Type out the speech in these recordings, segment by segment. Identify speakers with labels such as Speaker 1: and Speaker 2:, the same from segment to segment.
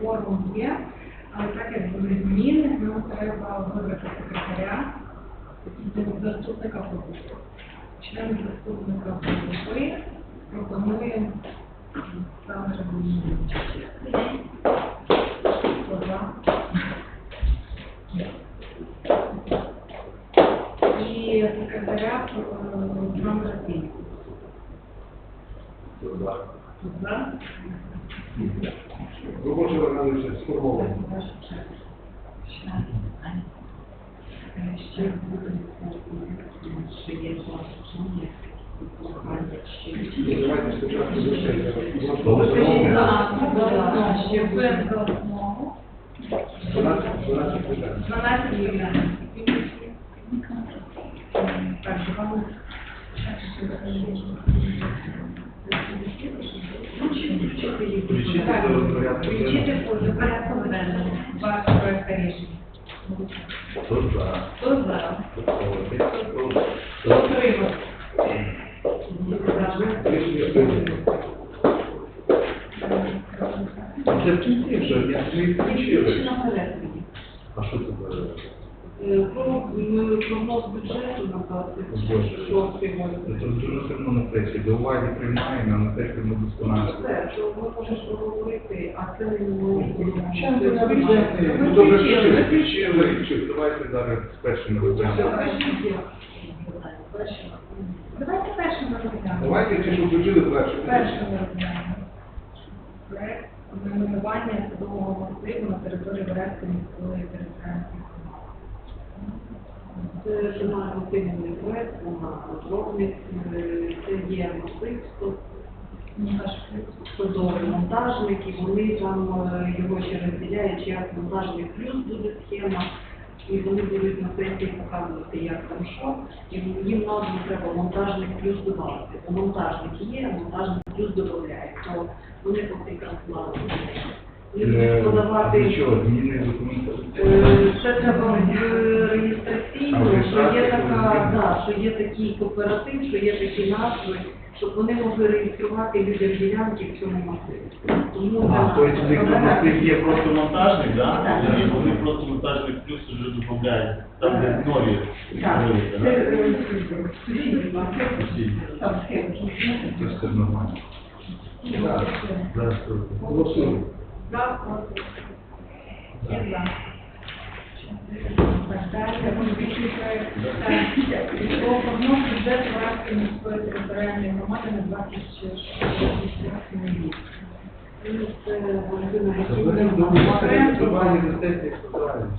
Speaker 1: Ворогом є, але так як були зміни, нам треба вибрати секретаря заступника голови. Член заступника голови пропонує саме Хто за? І секретаря е, номер 7. За?
Speaker 2: Робоча організація сформована.
Speaker 1: Ще буде ще є
Speaker 2: Ну, Давайте спочатку зустрічаємо.
Speaker 1: Ще буде за основу.
Speaker 2: 12 12 питань.
Speaker 1: 12 мільйонів. Так, вам
Speaker 2: Включити до порядку.
Speaker 1: Включити до порядку денного. Ваш проект рішення.
Speaker 3: Хто за?
Speaker 1: Хто за?
Speaker 3: Хто я не. А що це?
Speaker 4: Е, Про м, прогноз бюджету на 26 року.
Speaker 3: Це дуже сильно на сесії. До уваги приймаємо, на сесії ми досконально.
Speaker 4: Все, що ми можемо проговорити, а це не можемо.
Speaker 2: Ну, добре, включили, включили.
Speaker 3: Включили. Давайте зараз з першим розглянемо.
Speaker 1: Давайте першим розглянемо.
Speaker 2: Давайте ті, що включили перше.
Speaker 1: Першим розглянемо. Проект найменування садового масиву на території Березької міської територіальної
Speaker 4: Це журнально-активний проект, вона розробник, е, це є масив, садовий монтажник, і вони там е, його ще розділяють, як монтажник плюс буде схема, і вони будуть на сесії показувати, як там що, і їм назву треба монтажник плюс додати. Монтажник є, а монтажник плюс додають, то вони по цій транслаті. Вони подавати.
Speaker 3: Зміни.
Speaker 4: Е, Це треба в реєстраційну, що є така, да, що є такий кооператив, що є такі назви, щоб вони могли реєструвати людям ділянки в цьому масиві. Тому
Speaker 5: А, то есть у є просто монтажник, да?
Speaker 4: Так.
Speaker 5: І вони просто монтажник плюс вже додають. Там де нові.
Speaker 4: Так.
Speaker 5: нові,
Speaker 4: Це,
Speaker 5: да?
Speaker 4: е,
Speaker 5: Всі.
Speaker 4: там схема.
Speaker 3: Це все нормально.
Speaker 2: Так,
Speaker 3: Зараз
Speaker 2: Голосуємо.
Speaker 1: За, проти. За. Так, далі політичний проект. Так, Про прогноз бюджету Вараської міської територіальної громади на 26 рік.
Speaker 4: Це Валентина
Speaker 2: Заберемо до
Speaker 4: Гетьманова.
Speaker 2: уваги, до уваги на сесії складаємо.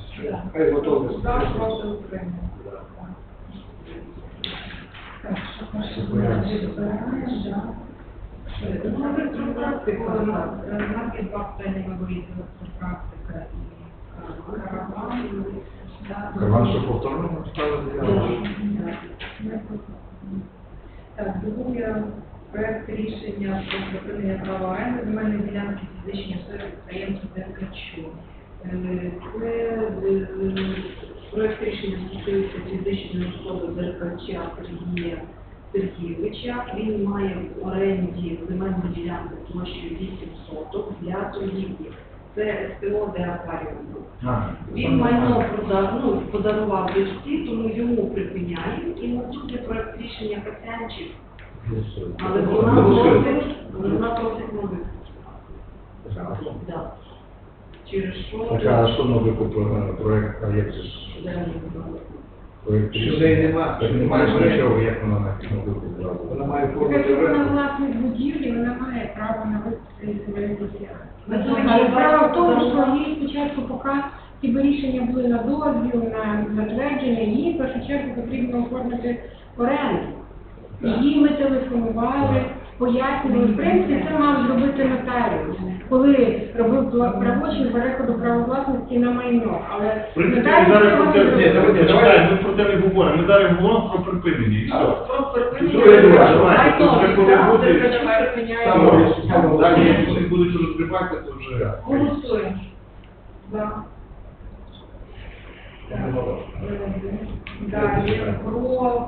Speaker 2: Хай готові.
Speaker 1: За, проти, утримання. Так, що перше буде? Да. Ну, у нас е, є два питання на виїзд, і е, караван.
Speaker 3: Що повторно ставили?
Speaker 1: Так, друге, проект рішення про припинення права оренди земельної ділянки фізичної особи підприємців Деркачу.
Speaker 4: Е, Це е, проект рішення стосується фізичної особи Деркача Сергія Сергійовича. Він має в оренді земельну ділянку площею 8 соток для торгівлі. Це СТО, де акваріум. Він майно продав, ну, подарував дочці, тому йому припиняють. І наступний проект рішення Касянчик. Але вона просить, вона просить новий. Да. Через що?
Speaker 3: Так, а що новий купив проект, а як ж? Проект
Speaker 2: Що нема?
Speaker 3: Так немає нічого, як вона на?
Speaker 2: Вона має форму
Speaker 1: Якщо вона власник будівлі, вона має право на випуск ділянки. Але справа в тому, що їй спочатку, поки ці рішення були на дозвіл, на затвердження, їй в першу чергу потрібно оформити оренду. Їй ми телефонували, пояснювали, в принципі, це мав зробити нотаріус, коли робив правочин переходу права власності на майно. Але
Speaker 5: В принципі, ми зараз про
Speaker 1: не
Speaker 5: це, ні, давайте, чекай, ми про це не говоримо. Ми зараз говоримо про припинення і все.
Speaker 4: Про припинення.
Speaker 2: Друге,
Speaker 5: тут вже коли буде-.
Speaker 3: Далі, якщо вони будуть розбивати, то вже...
Speaker 1: Голосуємо. За. Далі про,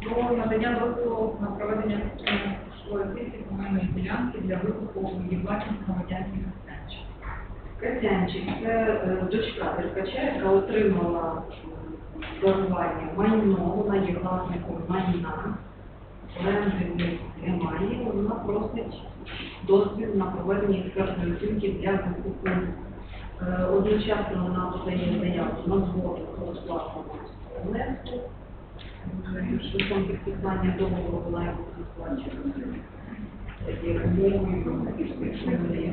Speaker 1: про надання дозволу на проведення сесії земельної ділянки для викупу власних громадянських містечок.
Speaker 4: Касянчик, це е, дочка Деркача, яка отримала дарування майно, вона є власником майна, оренди немає, вона просить дозвіл на проведення експертної оцінки для викупу. Е, Одночасно вона подає заяву на згоду про сплату внеску, Е, шляхом підписання договору вона його сплачує. Умовою, якщо не є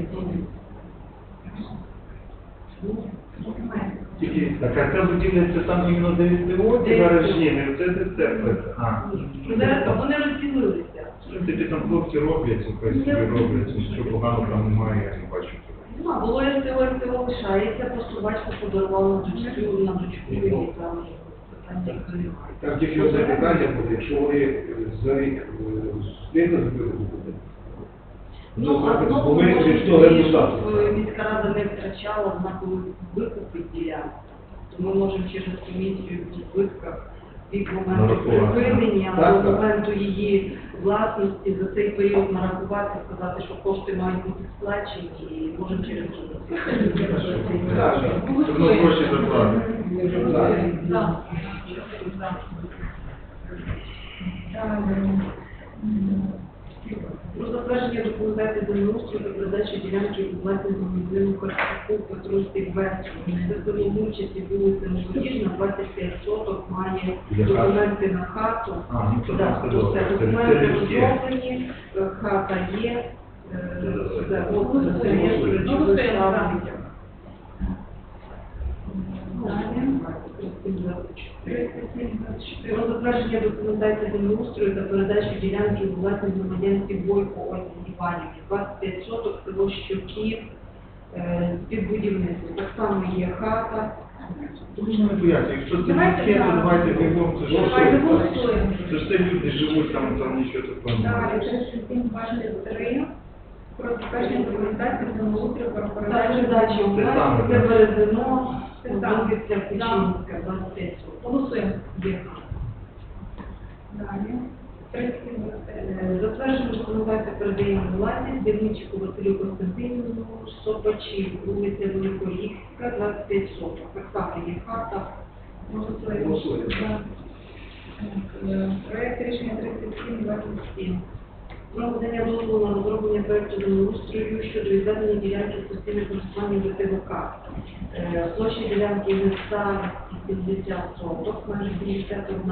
Speaker 3: так, а ця будівля, це там іменно де СТО, ці гаражі, не це де це. А,
Speaker 4: Зараз вони розділилися.
Speaker 3: в принципі, там хлопці роблять, хай собі роблять, нічого поганого там немає, я не бачу.
Speaker 4: Ну, а було СТО, СТО лишається, просто батько подарував на дочку, на дочку, і там.
Speaker 2: Там тільки одне питання буде, якщо вони за рік встигли зробити буде.
Speaker 4: Ну, щоб
Speaker 2: результату.
Speaker 4: е, міська рада не втрачала знаковий викупить ділянку, то ми можемо через комісію в збитках від моменту
Speaker 3: Нарахувати.
Speaker 4: припинення
Speaker 2: Так,
Speaker 4: до
Speaker 2: так.
Speaker 4: моменту її власності за цей період нарахувати, сказати, що кошти мають бути сплачені, і можемо через
Speaker 2: Так, так.
Speaker 3: Воно гроші заплатить.
Speaker 1: Так.
Speaker 4: Про затвердження документації землеустрою та передачі ділянки у власність громадянину Карпаку Петру Стільберцю. Це село Мучиці, вулиця Молодіжна, 25 соток, має документи на хату.
Speaker 3: А, ну, це
Speaker 4: Да,
Speaker 3: все
Speaker 4: все,
Speaker 3: Це- це
Speaker 4: документи розроблені, е, хата є, все, от,
Speaker 1: Голосуємо.
Speaker 4: це є,
Speaker 1: Голосуємо. Так.
Speaker 4: Про затвердження документації землеустрою та передачу ділянки у власність громадянці Бойко Ольги Іванівні, 25 соток, село Щуків, е, під будівництво. Так само є хата.
Speaker 3: Тому що не бояться, якщо це
Speaker 1: Давайте,
Speaker 3: людське, то давайте бігом, це ж
Speaker 1: Давайте
Speaker 3: все.
Speaker 1: голосуємо.
Speaker 3: Це ж люди живуть, там, там нічого такого немає.
Speaker 1: Далі, 3723 про затвердження документації землеустрою про
Speaker 4: Та
Speaker 1: передачу
Speaker 4: передача у
Speaker 3: Це
Speaker 4: власність,
Speaker 3: саме,
Speaker 4: це
Speaker 3: так.
Speaker 4: Березино,
Speaker 1: Це саме.
Speaker 4: вулиця Печінська, 25 соток.
Speaker 1: Голосуємо.
Speaker 4: Є.
Speaker 1: Далі. 3723.
Speaker 4: Затверджено документацію передаємо власність Дивничику Василю Константинівну, Сопачі, вулиця Великорівська, 25 соток. Само є хата.
Speaker 1: Голосуємо.
Speaker 2: Голосуємо.
Speaker 1: Е, Проект рішення 3727.
Speaker 4: Про надання дозволу на розроблення проекту землеустрою щодо відведення ділянки постійне користування до ТВК. Е, Площа ділянки гектар 70 соток, майже 51.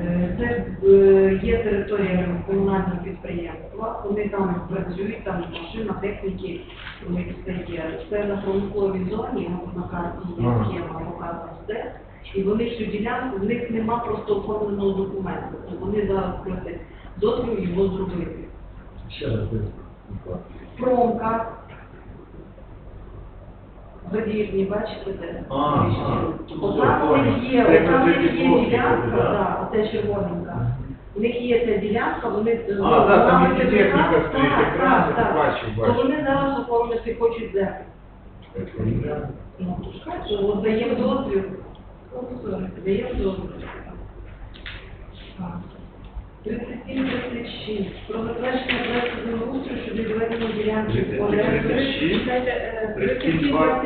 Speaker 4: Е, Це е, є територія комунального підприємства. Вони там працюють, там машина, техніки, все є. Це на промисловій зоні, на карті є схема показана де. І вони цю ділянку, в них нема просто оформленого документу. Вони зараз просять дозвіл його зробити.
Speaker 3: Ще раз.
Speaker 4: Промка. Задірні, бачите де?
Speaker 3: А, а.
Speaker 4: У них є, у є ділянка, оце червоненька. У них є ця ділянка, вони...
Speaker 3: Там бачу,
Speaker 4: То вони зараз оформити хочуть землю. Ну, от даємо дозвіл. Даємо дозвіл. 37-36. Про затвердження проекту землеустрою щодо відведення ділянки в оренду.
Speaker 3: 36, 32,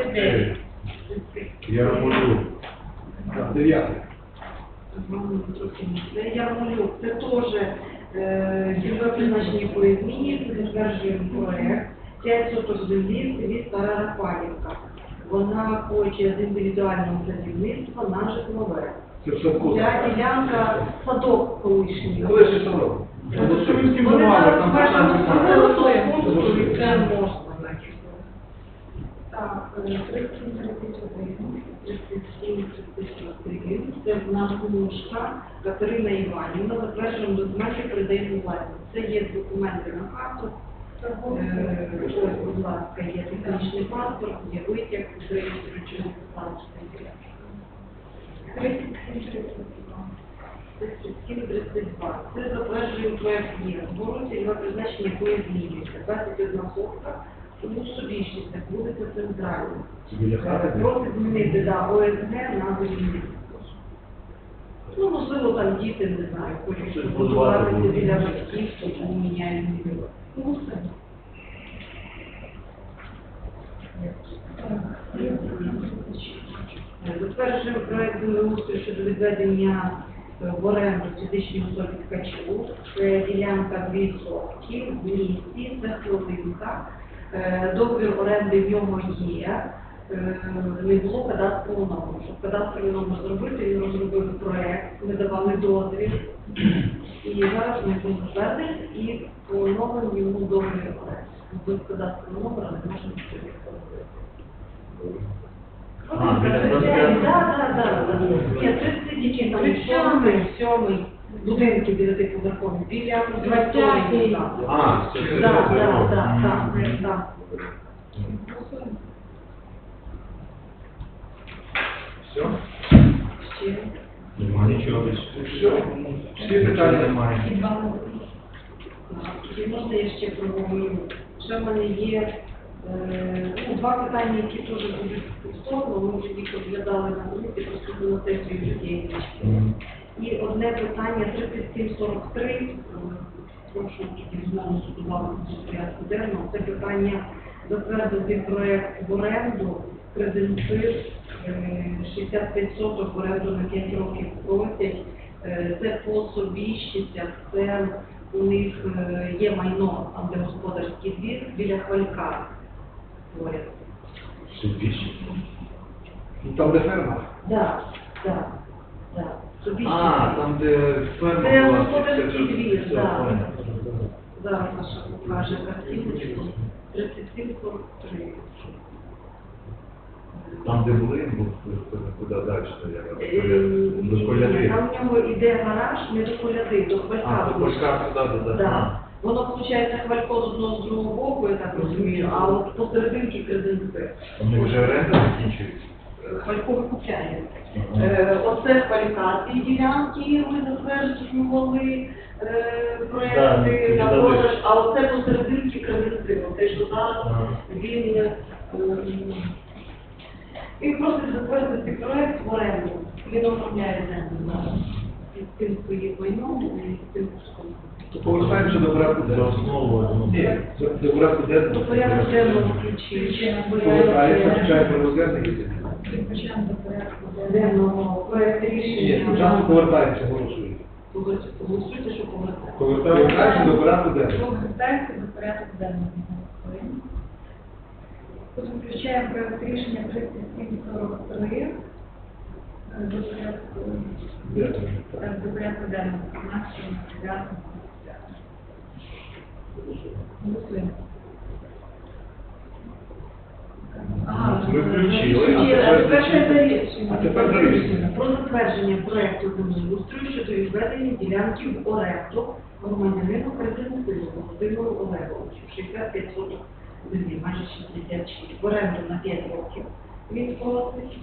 Speaker 3: Я можу.
Speaker 2: Дев'яте.
Speaker 4: Це Ярмолюк, це теж цільове призначення по зміні, затверджуємо проект. 5 соток землі в селі Стара Рафалівка. Вона хоче з індивідуального садівництва на житлове. Ця ділянка садок колишній.
Speaker 2: Коли садок?
Speaker 4: Вони зараз садовому пункту і це можна.
Speaker 1: Так, е, 3731.
Speaker 4: 37-34. Це в нас мушка Катерина Іванівна, затверджуємо документи, передаємо власність. Це є документи на хату. Е, Ось, будь ласка, є технічний паспорт, є витяг, реєструючого паспорта.
Speaker 1: 3732.
Speaker 4: 37-32. Це затверджуємо проект є. Збору цільове призначення якої змінюється. 21 сотка, тому собічність, так вулиця Центральна.
Speaker 3: Це?
Speaker 4: Просить змінити да, ОСГ на будівництво. Ну, можливо, там діти, не знаю, хочуть
Speaker 5: Щось
Speaker 4: побудуватися
Speaker 5: будувати.
Speaker 4: біля батьків, тому міняють зміни. Ну, все. Затверджуємо проект землеустрою щодо відведення е, в оренду фізичній особі ткачу. Це ділянка 2 сотки в місті, це хвилинка. Е, Договір оренди в нього є. Е, Не було кадастрового номеру. Щоб кадастровий номер зробити, він розробив проект, ми давали дозвіл. І зараз ми йому звернення і поновимо йому договір оренди. Без кадастрового номера не можемо нічого зробити.
Speaker 5: А, біля
Speaker 4: Так,
Speaker 5: проспекту?
Speaker 4: так, так. Ні, 30 який там, сьомий, сьомий, будинки біля
Speaker 1: Двадцятий.
Speaker 4: Так,
Speaker 3: А,
Speaker 4: так, так, так, так, так.
Speaker 3: Все?
Speaker 4: Ще.
Speaker 3: Нема нічого більше.
Speaker 2: Все, всі питання
Speaker 3: немає.
Speaker 4: І можна я ще проговорю? Ще в мене є е, ну, два питання, які теж будуть повторно, ми вже їх розглядали на комісії, просто на сесію людей. І одне питання 3743, е, прошу знову судувати порядку денного, це питання затвердити проект в оренду, кредитив 65 соток в оренду на 5 років просять. Е, Це по собіщицях, це у них е, є майно, там де господарський двір, біля хвалька. поряд.
Speaker 2: Ну, Там, де ферма.
Speaker 4: Так, так, так.
Speaker 3: А, там де ферма
Speaker 4: Це
Speaker 3: була.
Speaker 4: господарський двір,
Speaker 3: Все,
Speaker 4: так.
Speaker 3: понял.
Speaker 4: Зараз наша покаже картиночку. 3743.
Speaker 3: Там, де були, був куди далі
Speaker 4: Е,
Speaker 3: стояли. До
Speaker 4: ні,
Speaker 3: коляди.
Speaker 4: Там в нього йде гараж, не до коляди, до
Speaker 3: А,
Speaker 4: хвалька.
Speaker 3: до Польська туди, туди.
Speaker 4: Так. Воно, виходить, хвалько з одного з другого боку, я так розумію, а от посерединки кредитки.
Speaker 3: Вони вже оренда закінчується.
Speaker 4: Хвалько викупляє. Е, Оце хвалька, ці ділянки ми затверджували е,
Speaker 5: Да,
Speaker 4: на продаж, а оце посерединки кредитки. Те, що зараз він е, він просить затвердити проект в оренду. Він оформляє землю зараз. Під цим своїм майном і з цим куском.
Speaker 2: То повертаємося до порядку денного.
Speaker 5: основу, ну,
Speaker 2: Ні, до- до порядку
Speaker 4: До
Speaker 2: денного.
Speaker 4: порядку денного
Speaker 2: включаємо порядок денний.
Speaker 4: денного проект
Speaker 2: Ні,
Speaker 4: рішення.
Speaker 2: спочатку повертаємося, голосуємо.
Speaker 4: Голосуйте, що повертати.
Speaker 2: Повертаємося до порядку денного.
Speaker 6: Повертаємося до порядку денного. Тут включаємо проект рішення 3743 е, до порядку,
Speaker 2: Денного.
Speaker 6: до порядку денного. Нашого. Голосуємо.
Speaker 3: Ми включили, а тепер
Speaker 2: А тепер за рішення.
Speaker 4: Про затвердження проекту землеустрою щодо відведення ділянки в оренду громадянину Кредитному Володимиру Олеговичу. 65 соток землі, майже 66. В оренду на 5 років. Просить.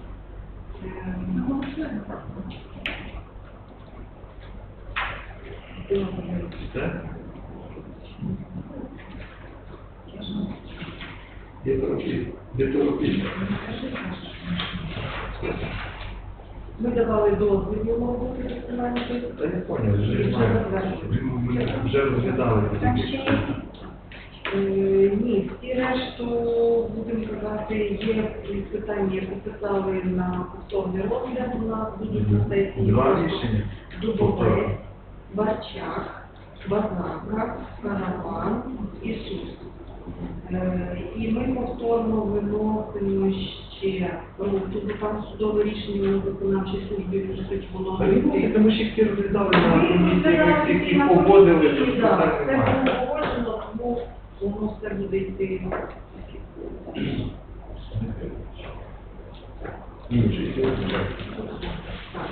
Speaker 4: Ем,
Speaker 3: Все?
Speaker 2: Є торопі. Є торопі.
Speaker 4: Ми давали дозвіл йому виконання
Speaker 3: Та я понял, вже вже розглядали тоді.
Speaker 6: ще є
Speaker 4: Е, Ні, всі решту, будемо казати, є питання, які писали на повторний розгляд, у нас будуть на сесії.
Speaker 3: Два рішення.
Speaker 4: Дубовець, Барчак, Базарка, Караван, Ісус. Е, І ми повторно виносимо ще, ну, тут там судове рішення на виконавчій службі лежить, воно не
Speaker 3: тому що всі розглядали на комісії, ми
Speaker 4: всі
Speaker 3: погодили, питань
Speaker 4: Це було погоджено, тому воно все буде йти.
Speaker 3: Інший.
Speaker 4: Так.